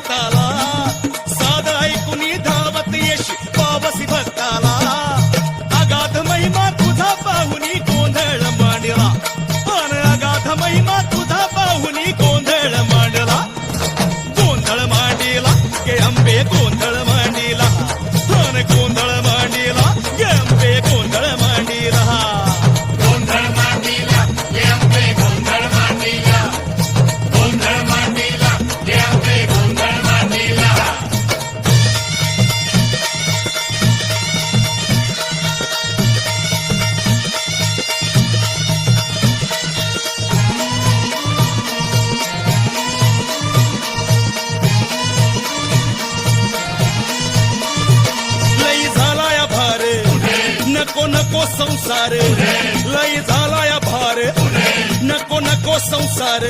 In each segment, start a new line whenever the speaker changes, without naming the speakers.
Catalão तो संसार.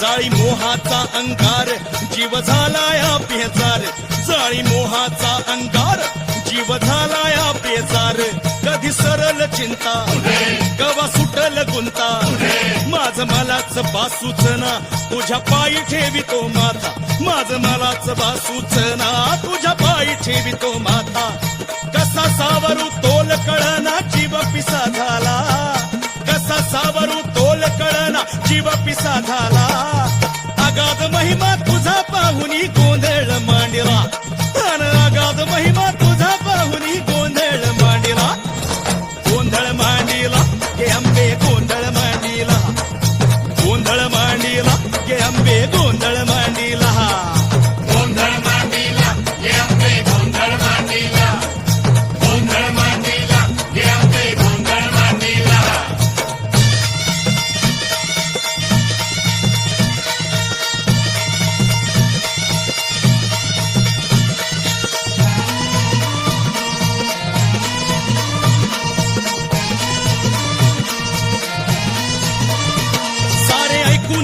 जाळी मोहाचा अंगार जीव झाला या बेजार. जाळी मोहाचा अंगार जीव झाला या बेजार. कधी सरल चिंता कवा सुटल गुंता. माझ मलाच बा सूचना तुझ्या पायी ठेवितो माता. माझ मलाच बा सूचना तुझ्या पायी ठेवितो माता. कसा सावरू तोल कळना जीव पिसा झाला कसा सावरू शिव पिसा झाला आगाद महिमा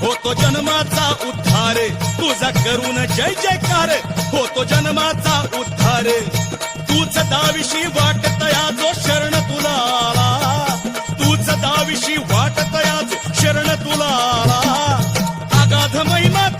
होतो जन्माचा उद्धार. तुझा करून जय जयकार. होतो जन्माचा उद्धार. तूच दाविशी वाटतया जो शरण तुला आला तूच दाविशी वाटतया जो शरण तुला आला अगाध महिमा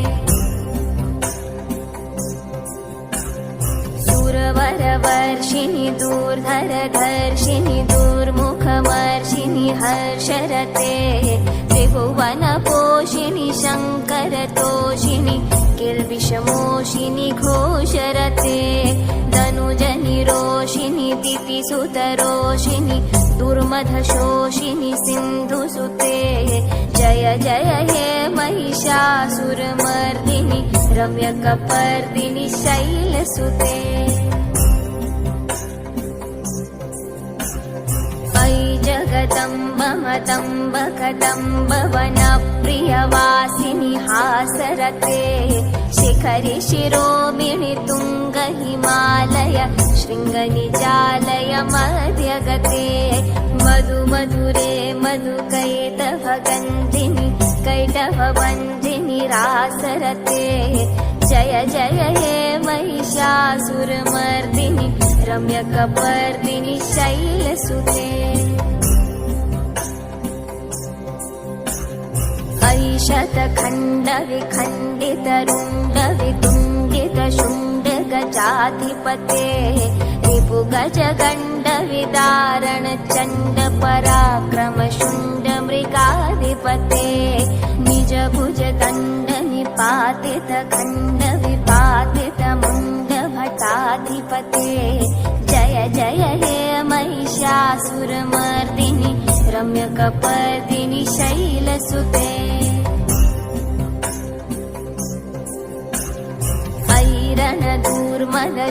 वर्षिणि दूर्धरधर्षिणि दूर्मुखमर्षिणि हर्षरते त्रिभुवनपोषिणि शङ्करतोषिणि किल्बिषमोषिनि घोषरते धनुजनिरोषिणि दितिसुतरोषिणि दुर्मधशोषिनि सिन्धुसुते जय जय हे महिषासुरमर्दिनि रम्यकपर्दिनि शैलसुते वनप्रियवासिनि हासरते शिखरि शिरोमिणि तुङ्ग हिमालय शृङ्गनिजालय मध्यगते मधु मधुरे मधुकैटभ गन्धिनि कैटभवन्दिनि रासरते जय जय हे महिषासुरमर्दिनि रम्यकपर्दिनि शैलसुते ऐशतखण्डविखण्डितरुण्डवितुण्डितशुण्डगजाधिपते रिपुगजगण्डविदारण चण्ड पराक्रम शुण्ड मृगाधिपते निज भुज दण्ड निपातित खण्ड विपातित मुण्ड भटाधिपते जय जय हे महिषासुरमर्दिनि रम्यकपर्दिनि शैलसुते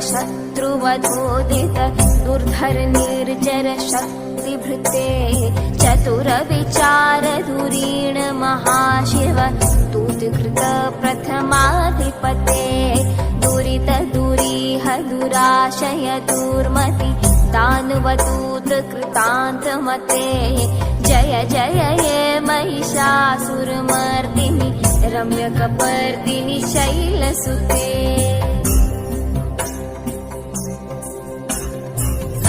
शत्रुवधोदित दुर्धर निर्जर शक्तिभृते चतुरविचार धुरीण महाशिव स्तुतिकृत प्रथमाधिपते। दुरित दुरीह दुराशय दुर्मति दानवदूत कृतान्तमते जय जय रम्यकपर्दिनि शैलसुते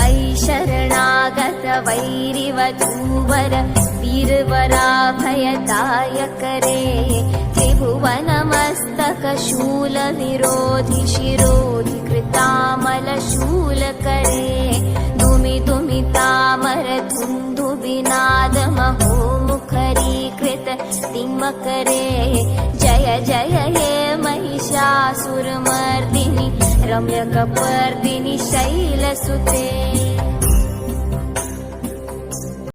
ऐ शरणागत वैरिवधूवर वीरवराभयदायकरे शूलविरोधि शिरोधि कृतामलशूलकरे दुमि दुमि तामर धुन्धु विनाद महो मुखरीकृत तिमकरे जय जय हे महिषासुरमर्दिनि रम्यकपर्दिनि शैलसुते